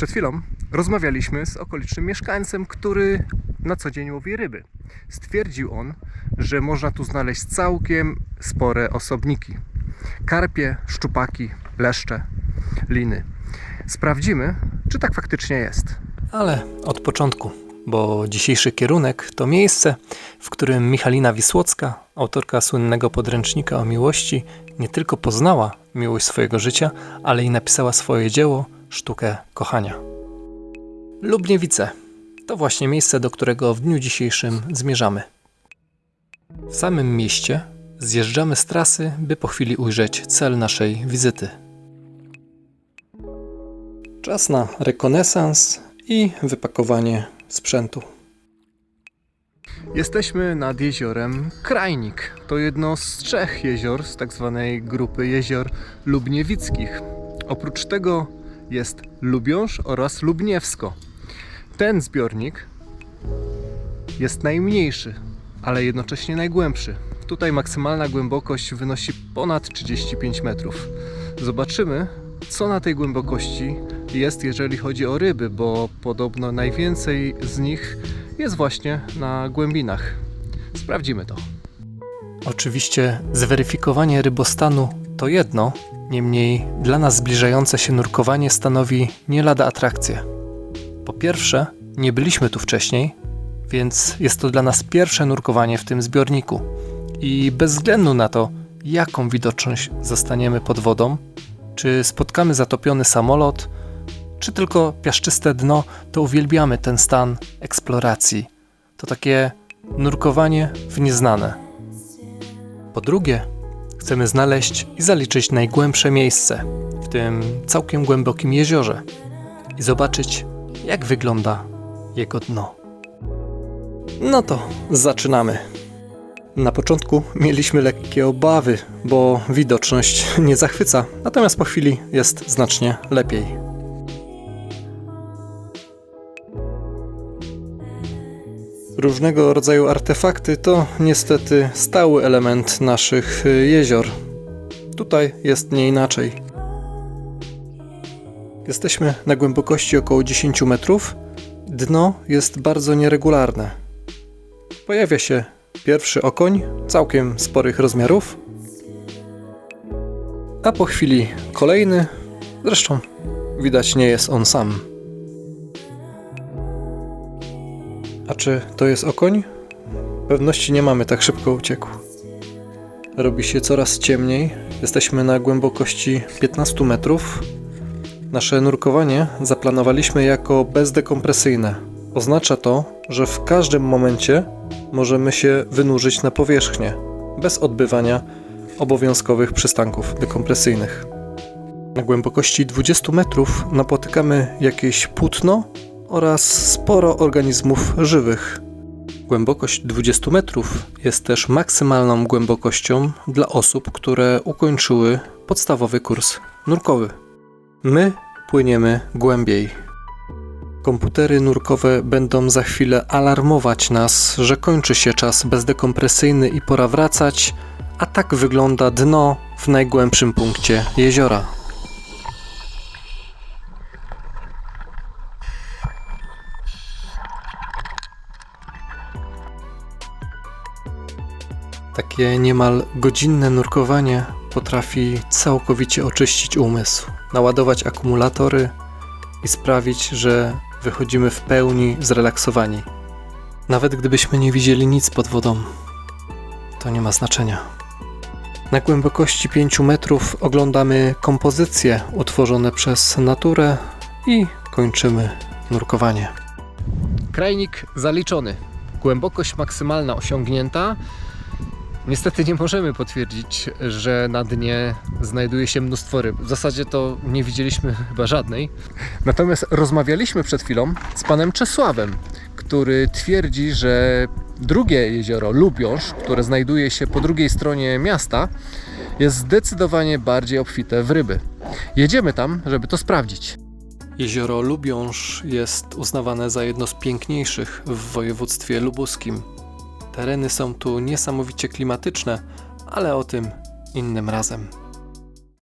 Przed chwilą rozmawialiśmy z okolicznym mieszkańcem, który na co dzień łowi ryby. Stwierdził on, że można tu znaleźć całkiem spore osobniki. Karpie, szczupaki, leszcze, liny. Sprawdzimy, czy tak faktycznie jest. Ale od początku, bo dzisiejszy kierunek to miejsce, w którym Michalina Wisłocka, autorka słynnego podręcznika o miłości, nie tylko poznała miłość swojego życia, ale i napisała swoje dzieło Sztukę Kochania. Lubniewice to właśnie miejsce, do którego w dniu dzisiejszym zmierzamy. W samym mieście zjeżdżamy z trasy, by po chwili ujrzeć cel naszej wizyty. Czas na rekonesans i wypakowanie sprzętu. Jesteśmy nad jeziorem Krajnik. To jedno z trzech jezior z tak zwanej grupy jezior lubniewickich. Oprócz tego jest Lubiąż oraz Lubniewsko. Ten zbiornik jest najmniejszy, ale jednocześnie najgłębszy. Tutaj maksymalna głębokość wynosi ponad 35 metrów. Zobaczymy, co na tej głębokości jest, jeżeli chodzi o ryby, bo podobno najwięcej z nich jest właśnie na głębinach. Sprawdzimy to. Oczywiście zweryfikowanie rybostanu to jedno, niemniej dla nas zbliżające się nurkowanie stanowi nie lada atrakcję. Po pierwsze, nie byliśmy tu wcześniej, więc jest to dla nas pierwsze nurkowanie w tym zbiorniku. I bez względu na to, jaką widoczność zastaniemy pod wodą, czy spotkamy zatopiony samolot, czy tylko piaszczyste dno, to uwielbiamy ten stan eksploracji. To takie nurkowanie w nieznane. Po drugie, chcemy znaleźć i zaliczyć najgłębsze miejsce w tym całkiem głębokim jeziorze i zobaczyć, jak wygląda jego dno. No to zaczynamy. Na początku mieliśmy lekkie obawy, bo widoczność nie zachwyca, natomiast po chwili jest znacznie lepiej. Różnego rodzaju artefakty to niestety stały element naszych y, jezior. Tutaj jest nie inaczej. Jesteśmy na głębokości około 10 metrów. Dno jest bardzo nieregularne. Pojawia się pierwszy okoń, całkiem sporych rozmiarów, a po chwili kolejny. Zresztą widać nie jest on sam. A czy to jest okoń? Pewności nie mamy, tak szybko uciekł. Robi się coraz ciemniej. Jesteśmy na głębokości 15 metrów. Nasze nurkowanie zaplanowaliśmy jako bezdekompresyjne. Oznacza to, że w każdym momencie możemy się wynurzyć na powierzchnię, bez odbywania obowiązkowych przystanków dekompresyjnych. Na głębokości 20 metrów napotykamy jakieś płótno oraz sporo organizmów żywych. Głębokość 20 metrów jest też maksymalną głębokością dla osób, które ukończyły podstawowy kurs nurkowy. My płyniemy głębiej. Komputery nurkowe będą za chwilę alarmować nas, że kończy się czas bezdekompresyjny i pora wracać, a tak wygląda dno w najgłębszym punkcie jeziora. Takie niemal godzinne nurkowanie potrafi całkowicie oczyścić umysł, naładować akumulatory i sprawić, że wychodzimy w pełni zrelaksowani. Nawet gdybyśmy nie widzieli nic pod wodą, to nie ma znaczenia. Na głębokości 5 metrów oglądamy kompozycje utworzone przez naturę i kończymy nurkowanie. Krajnik zaliczony. Głębokość maksymalna osiągnięta. Niestety nie możemy potwierdzić, że na dnie znajduje się mnóstwo ryb. W zasadzie to nie widzieliśmy chyba żadnej. Natomiast rozmawialiśmy przed chwilą z panem Czesławem, który twierdzi, że drugie jezioro Lubiąż, które znajduje się po drugiej stronie miasta, jest zdecydowanie bardziej obfite w ryby. Jedziemy tam, żeby to sprawdzić. Jezioro Lubiąż jest uznawane za jedno z piękniejszych w województwie lubuskim. Tereny są tu niesamowicie klimatyczne, ale o tym innym razem.